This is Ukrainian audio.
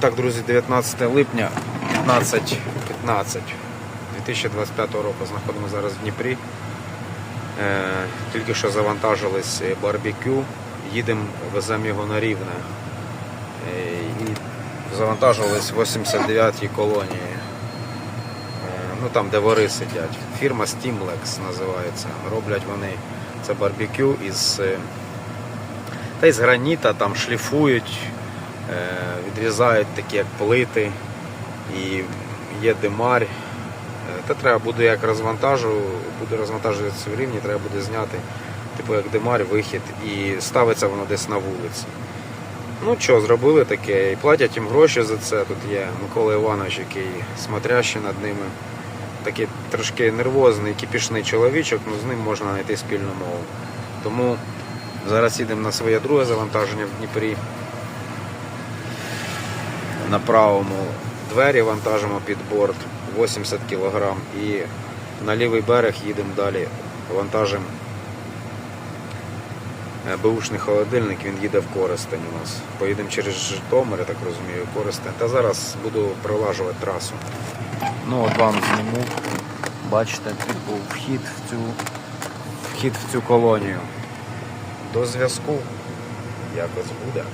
Так, друзі, 19 липня 15.15 2025 року знаходимося зараз в Дніпрі. Е, тільки що завантажились барбекю, їдемо, веземо його на рівне. Е, і завантажились в 89-й колонії. Е, ну там, де вори сидять. Фірма Steamlex називається. Роблять вони це барбекю із, та із граніта, там шліфують, відрізають такі як плити і є димарь. Е, Та треба буде як розвантажу, буде розвантажуватися в рівні, треба буде зняти, типу як димарь, вихід, і ставиться воно десь на вулиці. Ну що, зробили таке, і платять їм гроші за це. Тут є Микола Іванович, який смотрящий над ними. Такий трошки нервозний, кипішний чоловічок, ну з ним можна знайти спільну мову. Тому зараз їдемо на своє друге завантаження в Дніпрі. На правому двері вантажимо під борт 80 кг і на лівий берег їдемо далі, вантажимо Е, Бушний холодильник, він їде в Коростень у нас. Поїдемо через Житомир, я так розумію, Коростень. Та зараз буду пролажувати трасу. Ну от вам зніму. Бачите, типу вхід в цю вхід в цю колонію. До зв'язку якось буде.